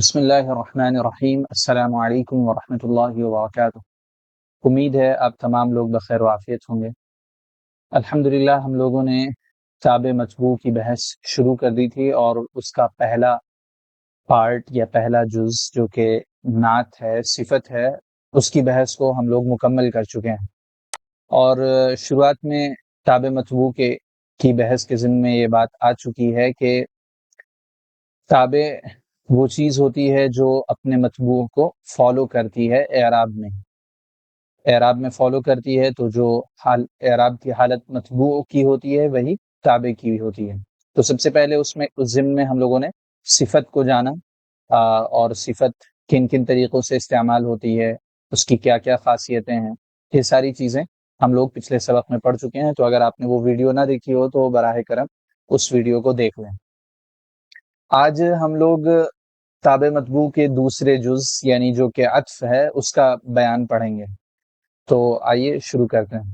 بسم اللہ الرحمن الرحیم السلام علیکم ورحمۃ اللہ وبرکاتہ امید ہے آپ تمام لوگ بخیر وافیت ہوں گے۔ الحمد ہم لوگوں نے تاب مطبوع کی بحث شروع کر دی تھی اور اس کا پہلا پارٹ یا پہلا جز جو کہ نعت ہے، صفت ہے، اس کی بحث کو ہم لوگ مکمل کر چکے ہیں۔ اور شروعات میں تاب مطبوع کے، کی بحث کے ذمے میں یہ بات آ چکی ہے کہ تاب وہ چیز ہوتی ہے جو اپنے مطبوع کو فالو کرتی ہے اعراب میں۔ اعراب میں فالو کرتی ہے تو جو حال، اعراب کی حالت مطبوع کی ہوتی ہے، وہی تابع کی ہوتی ہے۔ تو سب سے پہلے اس میں، اس ضمن میں ہم لوگوں نے صفت کو جانا اور صفت کن کن طریقوں سے استعمال ہوتی ہے، اس کی کیا کیا خاصیتیں ہیں، یہ ساری چیزیں ہم لوگ پچھلے سبق میں پڑھ چکے ہیں۔ تو اگر آپ نے وہ ویڈیو نہ دیکھی ہو تو براہ کرم اس ویڈیو کو دیکھ لیں۔ آج ہم لوگ تاب مطبوع کے دوسرے جز یعنی جو کہ عطف ہے، اس کا بیان پڑھیں گے۔ تو آئیے شروع کرتے ہیں۔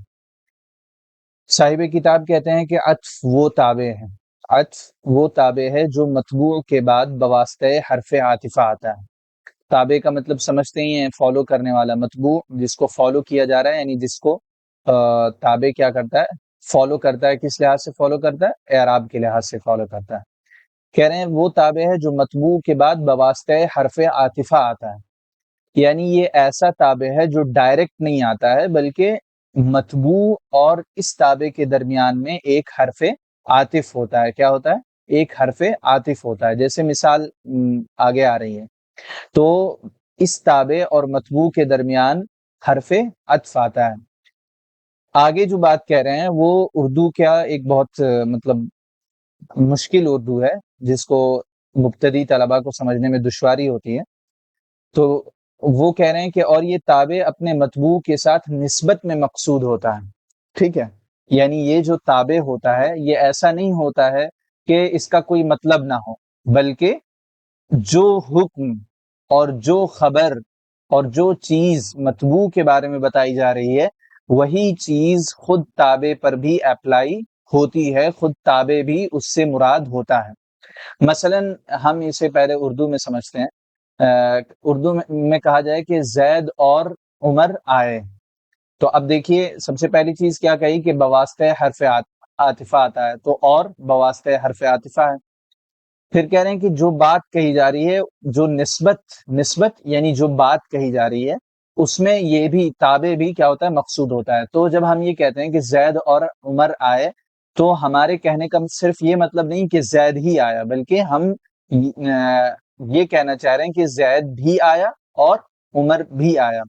صاحب کتاب کہتے ہیں کہ عطف وہ تابع ہے عطف وہ تابع ہے جو مطبوع کے بعد بواسطہ حرف عاطفہ آتا ہے۔ تابع کا مطلب سمجھتے ہی ہیں فالو کرنے والا مطبوع، جس کو فالو کیا جا رہا ہے یعنی جس کو تابع کیا کرتا ہے۔ فالو کرتا ہے کس لحاظ سے فالو کرتا ہے؟ اعراب کے لحاظ سے فالو کرتا ہے۔ کہہ رہے ہیں، وہ تابع ہے جو مطبوع کے بعد بواسطہ حرف عاطفہ آتا ہے۔ یعنی یہ ایسا تابع ہے جو ڈائریکٹ نہیں آتا ہے، بلکہ مطبوع اور اس تابع کے درمیان میں ایک حرف عاطف ہوتا ہے۔ کیا ہوتا ہے؟ ایک حرف عاطف ہوتا ہے۔ جیسے مثال آگے آ رہی ہے۔ تو اس تابع اور مطبوع کے درمیان حرف عطف آتا ہے۔ آگے جو بات کہہ رہے ہیں، وہ اردو کیا ایک بہت مطلب مشکل اردو ہے، جس کو مبتدی طلبا کو سمجھنے میں دشواری ہوتی ہے۔ تو وہ کہہ رہے ہیں کہ اور یہ تابع اپنے مطبوع کے ساتھ نسبت میں مقصود ہوتا ہے۔ ٹھیک ہے۔ یعنی یہ جو تابع ہوتا ہے، یہ ایسا نہیں ہوتا ہے کہ اس کا کوئی مطلب نہ ہو، بلکہ جو حکم اور جو خبر اور جو چیز مطبوع کے بارے میں بتائی جا رہی ہے، وہی چیز خود تابع پر بھی اپلائی ہوتی ہے، خود تابع بھی اس سے مراد ہوتا ہے۔ مثلا ہم اسے پہلے اردو میں سمجھتے ہیں۔ اردو میں کہا جائے کہ زید اور عمر آئے۔ تو اب دیکھیے، سب سے پہلی چیز کیا کہی کہ بواسطہ حرف عاطفہ آتا ہے۔ تو اور بواسطہ حرف عاطفہ ہے۔ پھر کہہ رہے ہیں کہ جو بات کہی جا رہی ہے، جو نسبت نسبت یعنی جو بات کہی جا رہی ہے، اس میں یہ بھی تابع بھی کیا ہوتا ہے، مقصود ہوتا ہے۔ تو جب ہم یہ کہتے ہیں کہ زید اور عمر آئے تو ہمارے کہنے کا صرف یہ مطلب نہیں کہ زید ہی آیا، بلکہ ہم یہ کہنا چاہ رہے ہیں کہ زید بھی آیا اور عمر بھی آیا۔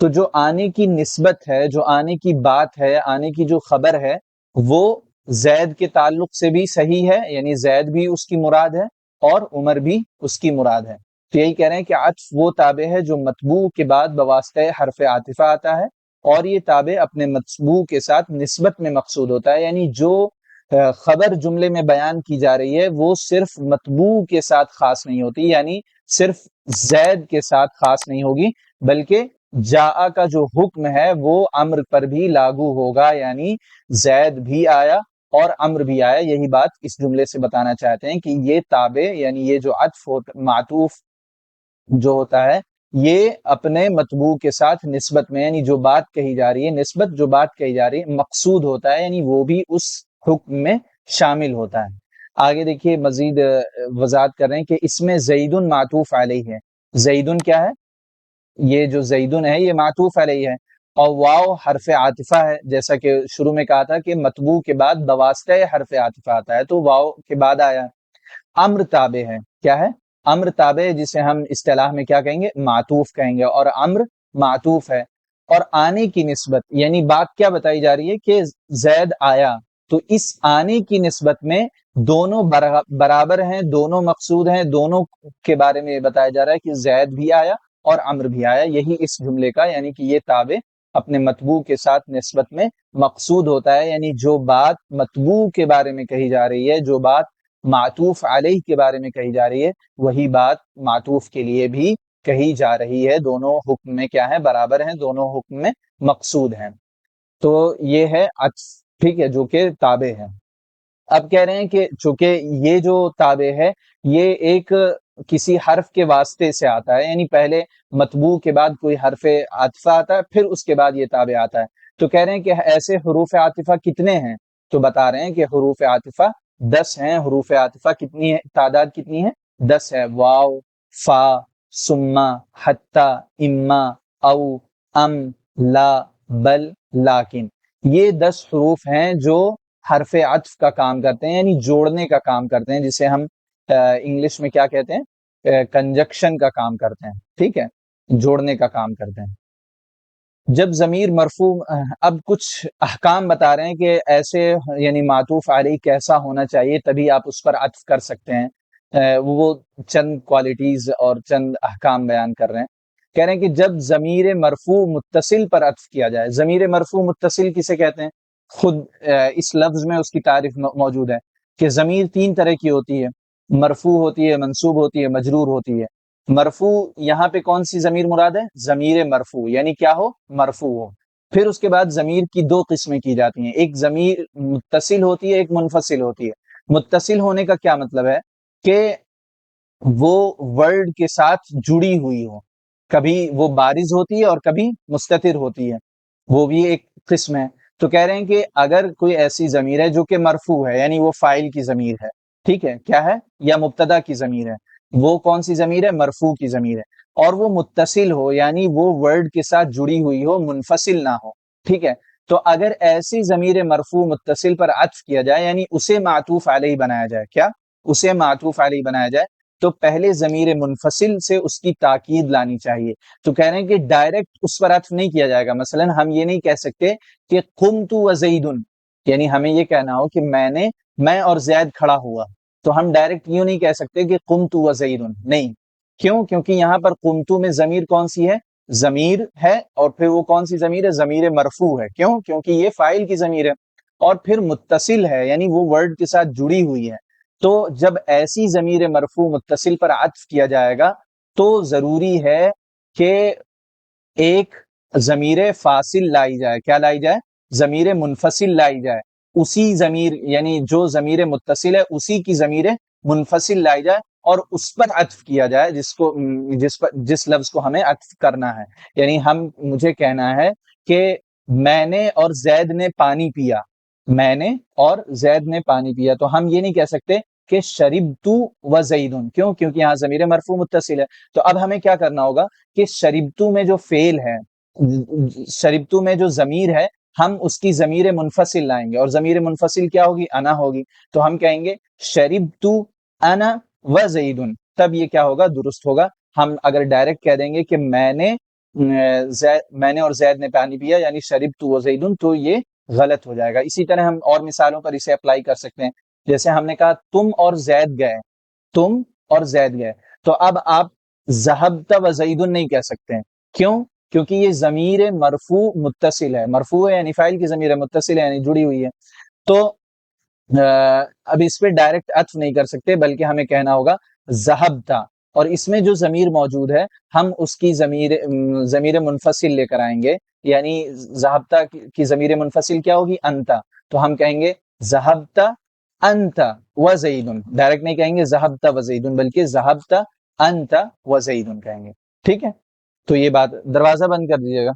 تو جو آنے کی نسبت ہے، جو آنے کی بات ہے، آنے کی جو خبر ہے، وہ زید کے تعلق سے بھی صحیح ہے یعنی زید بھی اس کی مراد ہے اور عمر بھی اس کی مراد ہے۔ تو یہی کہہ رہے ہیں کہ عطف وہ تابع ہے جو مطبوع کے بعد بواسطہ حرف عاطفہ آتا ہے۔ اور یہ تابع اپنے مطبوع کے ساتھ نسبت میں مقصود ہوتا ہے یعنی جو خبر جملے میں بیان کی جا رہی ہے، وہ صرف مطبوع کے ساتھ خاص نہیں ہوتی یعنی صرف زید کے ساتھ خاص نہیں ہوگی، بلکہ جا کا جو حکم ہے، وہ امر پر بھی لاگو ہوگا یعنی زید بھی آیا اور امر بھی آیا۔ یہی بات اس جملے سے بتانا چاہتے ہیں کہ یہ تابع یعنی یہ جو عطف معطوف جو ہوتا ہے یہ اپنے مطبوع کے ساتھ نسبت میں یعنی جو بات کہی جا رہی ہے، نسبت جو بات کہی جا رہی ہے، مقصود ہوتا ہے یعنی وہ بھی اس حکم میں شامل ہوتا ہے۔ آگے دیکھیے مزید وضاحت کر رہے ہیں کہ اس میں زید معطوف علیہ ہے۔ زیدن کیا ہے؟ یہ جو زیدن ہے، یہ معطوف علیہ ہے۔ اور واؤ حرف عاطفہ ہے، جیسا کہ شروع میں کہا تھا کہ مطبوع کے بعد بواسطہ حرف عاطفہ آتا ہے، تو واؤ کے بعد آیا۔ امر تابع ہے۔ کیا ہے؟ امر تابع جسے ہم اصطلاح میں کیا کہیں گے؟ معطوف کہیں گے۔ اور امر معطوف ہے۔ اور آنے کی نسبت یعنی بات کیا بتائی جا رہی ہے کہ زید آیا۔ تو اس آنے کی نسبت میں دونوں برابر ہیں، دونوں مقصود ہیں، دونوں کے بارے میں یہ بتایا جا رہا ہے کہ زید بھی آیا اور امر بھی آیا۔ یہی اس جملے کا یعنی کہ یہ تابع اپنے مطبوع کے ساتھ نسبت میں مقصود ہوتا ہے۔ یعنی جو بات مطبوع کے بارے میں کہی جا رہی ہے، جو بات معطوف علیہ کے بارے میں کہی جا رہی ہے، وہی بات معطوف کے لیے بھی کہی جا رہی ہے۔ دونوں حکم میں کیا ہے برابر ہیں، دونوں حکم میں مقصود ہیں۔ تو یہ ہے ٹھیک ہے، جو کہ تابع ہے اب کہہ رہے ہیں کہ چونکہ یہ جو تابع ہے، یہ ایک کسی حرف کے واسطے سے آتا ہے یعنی پہلے متبو کے بعد کوئی حرف عاطفہ آتا ہے، پھر اس کے بعد یہ تابع آتا ہے۔ تو کہہ رہے ہیں کہ ایسے حروف عاطفہ کتنے ہیں؟ تو بتا رہے ہیں کہ حروف عاطفہ دس ہیں، حروف عاطفہ کتنی ہے تعداد کتنی ہے دس ہے واؤ فا، سما حتہ اما، او، ام، لا، بل، لاکن۔ یہ دس حروف ہیں جو حرف عطف کا کام کرتے ہیں یعنی جوڑنے کا کام کرتے ہیں، جسے ہم انگلش میں کیا کہتے ہیں؟ کنجکشن کا کام کرتے ہیں۔ ٹھیک ہے؟ جوڑنے کا کام کرتے ہیں۔ جب ضمیر مرفوع اب کچھ احکام بتا رہے ہیں کہ ایسے یعنی معطوف علی کیسا ہونا چاہیے تبھی آپ اس پر عطف کر سکتے ہیں۔ وہ چند کوالٹیز اور چند احکام بیان کر رہے ہیں۔ کہہ رہے ہیں کہ جب ضمیر مرفوع متصل پر عطف کیا جائے، ضمیر مرفوع متصل کسے کہتے ہیں؟ خود اس لفظ میں اس کی تعریف موجود ہے کہ ضمیر تین طرح کی ہوتی ہے۔ مرفوع ہوتی ہے، منصوب ہوتی ہے، مجرور ہوتی ہے۔ مرفوع یہاں پہ کون سی ضمیر مراد ہے؟ ضمیر مرفوع یعنی کیا ہو؟ مرفوع ہو۔ پھر اس کے بعد ضمیر کی دو قسمیں کی جاتی ہیں۔ ایک ضمیر متصل ہوتی ہے، ایک منفصل ہوتی ہے۔ متصل ہونے کا کیا مطلب ہے؟ کہ وہ ورڈ کے ساتھ جڑی ہوئی ہو کبھی وہ بارز ہوتی ہے اور کبھی مستطر ہوتی ہے۔ وہ بھی ایک قسم ہے۔ تو کہہ رہے ہیں کہ اگر کوئی ایسی ضمیر ہے جو کہ مرفوع ہے یعنی وہ فائل کی ضمیر ہے، ٹھیک ہے؟ کیا ہے؟ یا مبتدا کی ضمیر ہے۔ وہ کون سی ضمیر ہے؟ مرفوع کی ضمیر ہے۔ اور وہ متصل ہو یعنی وہ ورڈ کے ساتھ جڑی ہوئی ہو، منفصل نہ ہو۔ ٹھیک ہے؟ تو اگر ایسی ضمیر مرفوع متصل پر عطف کیا جائے یعنی اسے معطوف علیہ بنایا جائے، کیا؟ اسے معطوف علیہ بنایا جائے، تو پہلے ضمیر منفصل سے اس کی تاکید لانی چاہیے۔ تو کہہ رہے ہیں کہ ڈائریکٹ اس پر عطف نہیں کیا جائے گا۔ مثلا ہم یہ نہیں کہہ سکتے کہ قم تو یعنی ہمیں یہ کہنا ہو کہ میں نے، میں اور زید کھڑا ہوا۔ تو ہم ڈائریکٹ یوں نہیں کہہ سکتے کہ قمتو و زید نہیں۔ کیوں؟ کیونکہ یہاں پر قمتو میں ضمیر کون سی ہے؟ ضمیر ہے اور پھر وہ کون سی ضمیر ہے؟ ضمیر مرفوع ہے۔ کیوں؟ کیونکہ یہ فائل کی ضمیر ہے اور پھر متصل ہے یعنی وہ ورڈ کے ساتھ جڑی ہوئی ہے۔ تو جب ایسی ضمیر مرفوع متصل پر عطف کیا جائے گا، تو ضروری ہے کہ ایک ضمیر فاصل لائی جائے۔ کیا لائی جائے؟ ضمیر منفصل لائی جائے۔ اسی ضمیر یعنی جو ضمیر متصل ہے، اسی کی ضمیر منفصل لائی جائے اور اس پر عطف کیا جائے، جس کو، جس پر، جس لفظ کو ہمیں عطف کرنا ہے۔ یعنی ہم، مجھے کہنا ہے کہ میں نے اور زید نے پانی پیا۔ میں نے اور زید نے پانی پیا۔ تو ہم یہ نہیں کہہ سکتے کہ شریب تو و زیدن۔ کیوں؟ کیونکہ یہاں ضمیر مرفوع متصل ہے۔ تو اب ہمیں کیا کرنا ہوگا کہ شریبتو میں جو فیل ہے شریبتو میں جو ضمیر ہے ہم اس کی ضمیر منفصل لائیں گے اور ضمیر منفصل کیا ہوگی؟ انا ہوگی۔ تو ہم کہیں گے شریب تو انا و زید تب یہ کیا ہوگا؟ درست ہوگا۔ ہم اگر ڈائریکٹ کہہ دیں گے کہ میں نے میں نے اور زید نے پانی پیا یعنی شریب تو و زید تو یہ غلط ہو جائے گا۔ اسی طرح ہم اور مثالوں پر اسے اپلائی کر سکتے ہیں۔ جیسے ہم نے کہا، تم اور زید گئے۔ تم اور زید گئے۔ تو اب آپ زہبت و زید نہیں کہہ سکتے۔ ہیں کیوں؟ کیونکہ یہ ضمیر مرفوع متصل ہے۔ مرفوع ہے یعنی فائل کی ضمیر متصل ہے یعنی جڑی ہوئی ہے۔ تو اب اس پہ ڈائریکٹ عطف نہیں کر سکتے، بلکہ ہمیں کہنا ہوگا زہب تھا اور اس میں جو ضمیر موجود ہے، ہم اس کی ضمیر ضمیر منفصل لے کر آئیں گے۔ یعنی زہبتا کی ضمیر منفصل کیا ہوگی؟ انتا۔ تو ہم کہیں گے زہبتا انتا و زیدن۔ ڈائریکٹ نہیں کہیں گے زہبتا و زیدن، بلکہ زہبتا انتا و زیدن کہیں گے۔ ٹھیک ہے؟ تو یہ بات دروازہ بند کر دیجیے گا۔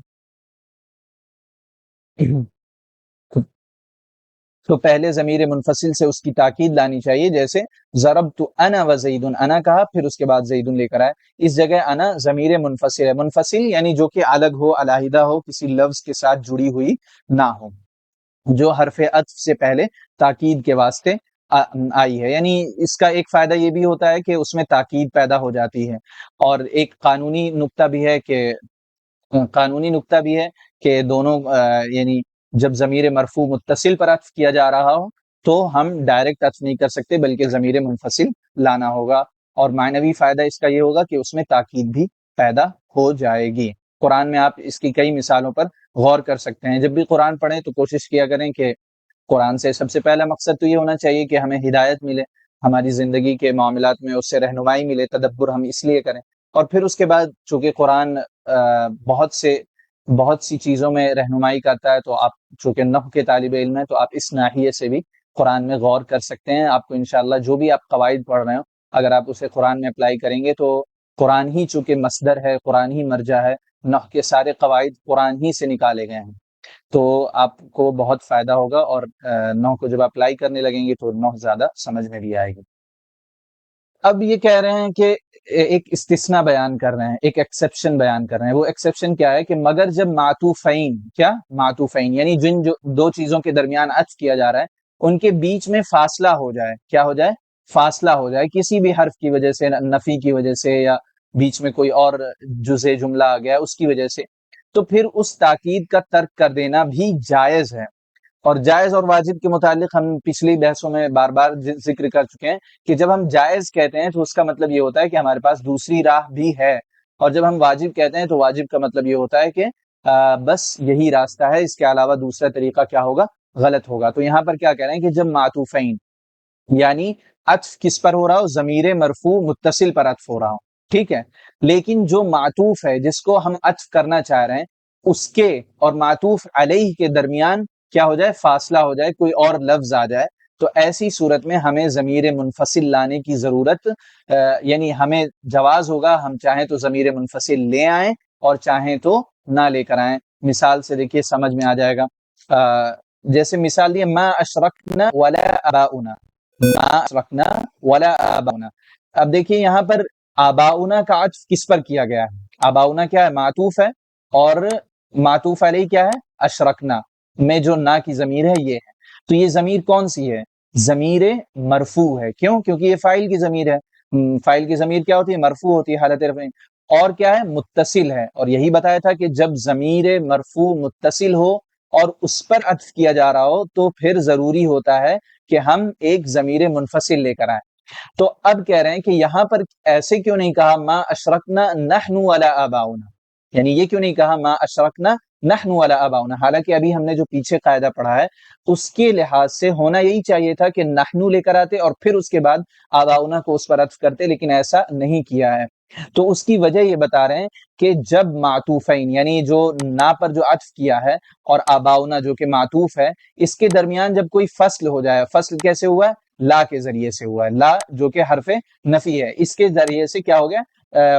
تو پہلے ضمیر منفصل سے اس کی تاکید لانی چاہیے، جیسے ضرب تو انا و زید انا کہا، پھر اس کے بعد زید لے کر آئے۔ اس جگہ انا ضمیر منفصل ہے۔ منفصل یعنی جو کہ الگ ہو، علیحدہ ہو، کسی لفظ کے ساتھ جڑی ہوئی نہ ہو۔ جو حرف عطف سے پہلے تاکید کے واسطے آئی ہے۔ یعنی اس کا ایک فائدہ یہ بھی ہوتا ہے کہ اس میں تاکید پیدا ہو جاتی ہے۔ اور ایک قانونی نقطہ بھی ہے کہ قانونی نقطہ بھی ہے کہ دونوں یعنی جب ضمیر مرفوع متصل پر عطف کیا جا رہا ہو تو ہم ڈائریکٹ عطف نہیں کر سکتے، بلکہ ضمیر منفصل لانا ہوگا۔ اور معنوی فائدہ اس کا یہ ہوگا کہ اس میں تاکید بھی پیدا ہو جائے گی۔ قرآن میں آپ اس کی کئی مثالوں پر غور کر سکتے ہیں۔ جب بھی قرآن پڑھیں تو کوشش کیا کریں کہ قرآن سے۔ سب سے پہلا مقصد تو یہ ہونا چاہیے کہ ہمیں ہدایت ملے، ہماری زندگی کے معاملات میں اس سے رہنمائی ملے، تدبر ہم اس لیے کریں۔ اور پھر اس کے بعد چونکہ قرآن بہت سے، بہت سی چیزوں میں رہنمائی کرتا ہے، تو آپ چونکہ نح کے طالب علم ہیں، تو آپ اس ناحیے سے بھی قرآن میں غور کر سکتے ہیں۔ آپ کو انشاءاللہ جو بھی آپ قواعد پڑھ رہے ہوں، اگر آپ اسے قرآن میں اپلائی کریں گے تو قرآن ہی چونکہ مصدر ہے، قرآن ہی مرجع ہے نہ کے سارے قواعد قرآن ہی سے نکالے گئے ہیں۔ تو آپ کو بہت فائدہ ہوگا اور نو کو جب اپلائی کرنے لگیں گے تو نو زیادہ سمجھ میں بھی آئے گی۔ اب یہ کہہ رہے ہیں کہ ایک استثنا بیان کر رہے ہیں، ایک ایکسیپشن بیان کر رہے ہیں۔ وہ ایکسیپشن کیا ہے کہ مگر جب ماتوفین کیا؟ ماتوفین یعنی جن جو دو چیزوں کے درمیان اچ کیا جا رہا ہے، ان کے بیچ میں فاصلہ ہو جائے۔ کیا ہو جائے؟ فاصلہ ہو جائے۔ کسی بھی حرف کی وجہ سے، نفی کی وجہ سے یا بیچ میں کوئی اور جزے جملہ آ گیا، اس کی وجہ سے۔ تو پھر اس تاکید کا ترک کر دینا بھی جائز ہے۔ اور جائز اور واجب کے متعلق ہم پچھلی بحثوں میں بار بار ذکر کر چکے ہیں کہ جب ہم جائز کہتے ہیں تو اس کا مطلب یہ ہوتا ہے کہ ہمارے پاس دوسری راہ بھی ہے۔ اور جب ہم واجب کہتے ہیں تو واجب کا مطلب یہ ہوتا ہے کہ بس یہی راستہ ہے، اس کے علاوہ دوسرا طریقہ کیا ہوگا؟ غلط ہوگا۔ تو یہاں پر کیا کہہ رہے ہیں کہ جب ماتوفین یعنی عطف کس پر ہو رہا ہو؟ ضمیر مرفو متصل پر عطف ہو رہا ہو۔ ٹھیک ہے۔ لیکن جو معطوف ہے، جس کو ہم عطف کرنا چاہ رہے ہیں، اس کے اور معطوف علیہ کے درمیان کیا ہو جائے؟ فاصلہ ہو جائے، کوئی اور لفظ آ جائے۔ تو ایسی صورت میں ہمیں ضمیر منفصل لانے کی ضرورت یعنی ہمیں جواز ہوگا، ہم چاہیں تو ضمیر منفصل لے آئیں اور چاہیں تو نہ لے کر آئیں۔ مثال سے دیکھیے، سمجھ میں آ جائے گا۔ جیسے مثال دیے، ما اشرکنا ولا اباؤنا ما اشرکنا ولا اباؤنا اب دیکھیے، یہاں پر آباؤنا کا عطف کس پر کیا گیا ہے؟ آباؤنا کیا ہے؟ معطوف ہے اور معطوف علیہ کیا ہے؟ اشرکنا، میں جو نا کی ضمیر ہے یہ ہے۔ تو یہ ضمیر کون سی ہے؟ ضمیر مرفو ہے۔ کیوں؟ کیونکہ یہ فائل کی ضمیر ہے۔ فائل کی ضمیر کیا ہوتی ہے؟ مرفو ہوتی ہے حالت رفع اور کیا ہے؟ متصل ہے۔ اور یہی بتایا تھا کہ جب ضمیر مرفو متصل ہو اور اس پر عطف کیا جا رہا ہو تو پھر ضروری ہوتا ہے کہ ہم ایک ضمیر منفصل لے کر آئیں۔ تو اب کہہ رہے ہیں کہ یہاں پر ایسے کیوں نہیں کہا ما اشرکنا نحن ولا آباؤنا؟ یعنی یہ کیوں نہیں کہا ما اشرکنا نحن ولا آباؤنا؟ حالانکہ ابھی ہم نے جو پیچھے قاعدہ پڑھا ہے، اس کے لحاظ سے ہونا یہی چاہیے تھا کہ نحنو لے کر آتے اور پھر اس کے بعد آباؤنا کو اس پر عطف کرتے، لیکن ایسا نہیں کیا ہے۔ تو اس کی وجہ یہ بتا رہے ہیں کہ جب معطوفین یعنی جو نا پر جو عطف کیا ہے اور آباؤنا جو کہ معطوف ہے، اس کے درمیان جب کوئی فصل ہو جائے، فصل کیسے ہوا؟ ہے لا کے ذریعے سے ہوا ہے۔ لا جو کہ حرف نفی ہے۔ اس کے ذریعے سے کیا ہو گیا؟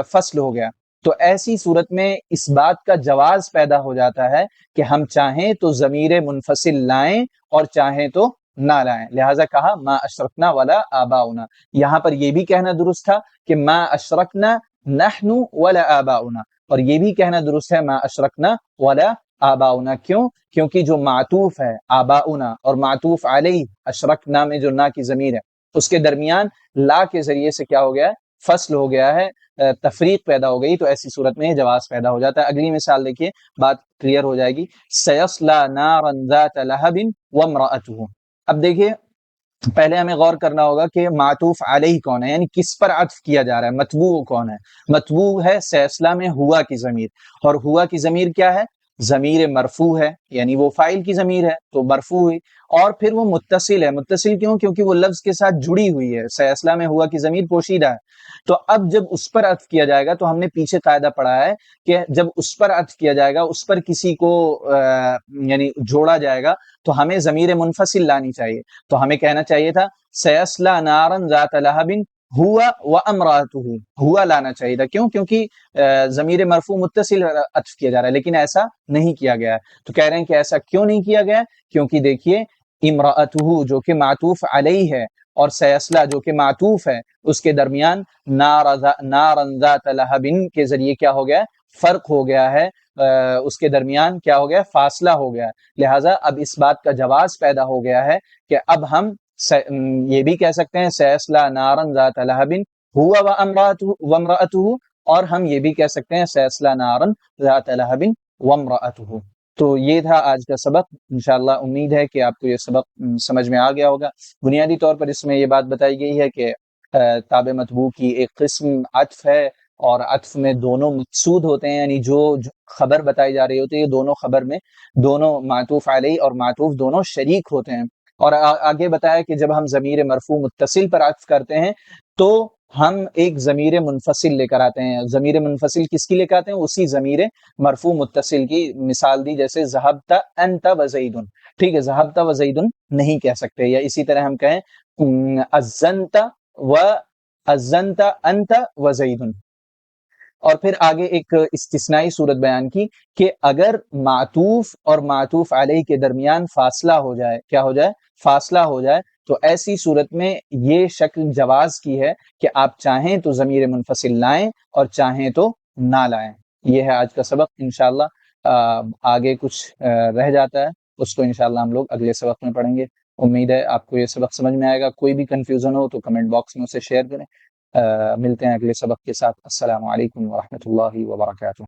فصل ہو گیا۔ تو ایسی صورت میں اس بات کا جواز پیدا ہو جاتا ہے کہ ہم چاہیں تو ضمیر منفصل لائیں اور چاہیں تو نہ لائیں۔ لہٰذا کہا، ما اشرکنا والا آباؤنا۔ یہاں پر یہ بھی کہنا درست تھا کہ ما اشرکنا نحن ولا آباؤنا۔ اور یہ بھی کہنا درست ہے، ما اشرکنا ولا آباؤنا کیوں؟ کیونکہ جو معطوف ہے، آباؤنا اور معطوف علیہ اشرکنا میں جو نا کی ضمیر ہے، اس کے درمیان لا کے ذریعے سے کیا ہو گیا ہے؟ فصل ہو گیا ہے تفریق پیدا ہو گئی تو ایسی صورت میں جواز پیدا ہو جاتا ہے۔ اگلی مثال دیکھیے، بات کلیئر ہو جائے گی۔ سیسلا نارا ذات لہب وامرأته۔ اب دیکھیے، پہلے ہمیں غور کرنا ہوگا کہ معطوف علیہ کون ہے یعنی کس پر عطف کیا جا رہا ہے متبو کون ہے؟ متبو ہے سیسلا میں ہوا کی ضمیر۔ اور ہوا کی ضمیر کیا ہے؟ ضمیر مرفو ہے یعنی وہ فائل کی ضمیر ہے تو مرفو ہوئی۔ اور پھر وہ متصل ہے۔ متصل کیوں؟ کیونکہ وہ لفظ کے ساتھ جڑی ہوئی ہے۔ سیاسلہ میں ہوا کی ضمیر پوشیدہ ہے۔ تو اب جب اس پر عطف کیا جائے گا تو ہم نے پیچھے قاعدہ پڑھا ہے کہ جب اس پر عطف کیا جائے گا، اس پر کسی کو یعنی جوڑا جائے گا تو ہمیں ضمیر منفصل لانی چاہیے۔ تو ہمیں کہنا چاہیے تھا سیاسلہ نارن ذات لہبن ہوا و امرات ہوا لانا چاہیے تھا۔ کیوں؟ کیونکہ ضمیر مرفو متصل عطف کیا جا رہا ہے، لیکن ایسا نہیں کیا گیا۔ ہے تو کہہ رہے ہیں کہ ایسا کیوں نہیں کیا گیا؟ کیونکہ دیکھیے امراۃ جو کہ معطوف علیہ ہے، اور سیسلہ، جو کہ معطوف ہے، اس کے درمیان نارنزا طلحبن کے ذریعے کیا ہو گیا؟ فرق ہو گیا ہے۔ اس کے درمیان کیا ہو گیا؟ فاصلہ ہو گیا۔ لہٰذا اب اس بات کا جواز پیدا ہو گیا ہے کہ اب ہم یہ بھی کہہ سکتے ہیں، سیسلا نارن ذات الحبن ہوا و اور ہم یہ بھی کہہ سکتے ہیں، سیسلا نارن ذات الحبن ومراۃ تو یہ تھا آج کا سبق۔ انشاءاللہ امید ہے کہ آپ کو یہ سبق سمجھ میں آ گیا ہوگا۔ بنیادی طور پر اس میں یہ بات بتائی گئی ہے کہ تاب مطبوع کی ایک قسم عطف ہے، اور عطف میں دونوں مقصود ہوتے ہیں۔ یعنی جو خبر بتائی جا رہی ہوتی ہے، یہ دونوں خبر میں دونوں معطوف علیہ اور معطوف دونوں شریک ہوتے ہیں۔ اور آگے بتایا کہ جب ہم ضمیر مرفوع متصل پر عطف کرتے ہیں تو ہم ایک ضمیر منفصل لے کر آتے ہیں۔ ضمیر منفصل کس کی لے کر آتے ہیں؟ اسی ضمیر مرفوع متصل کی مثال دی، جیسے ذہبتا انت وزید ٹھیک ہے ذہبتا وزید نہیں کہہ سکتے یا اسی طرح ہم کہیں ازنت و، ازنت انت و اور پھر آگے ایک استثنائی صورت بیان کی کہ اگر معطوف اور معطوف علیہ کے درمیان فاصلہ ہو جائے، کیا ہو جائے؟ فاصلہ ہو جائے، تو ایسی صورت میں یہ شکل جواز کی ہے کہ آپ چاہیں تو ضمیر منفصل لائیں اور چاہیں تو نہ لائیں۔ یہ ہے آج کا سبق۔ انشاءاللہ آگے کچھ رہ جاتا ہے۔ اس کو انشاءاللہ ہم لوگ اگلے سبق میں پڑھیں گے۔ امید ہے آپ کو یہ سبق سمجھ میں آئے گا۔ کوئی بھی کنفیوژن ہو تو کمنٹ باکس میں اسے شیئر کریں۔ ملتے ہیں اگلے سبق کے ساتھ۔ السلام علیکم ورحمۃ اللہ وبرکاتہ۔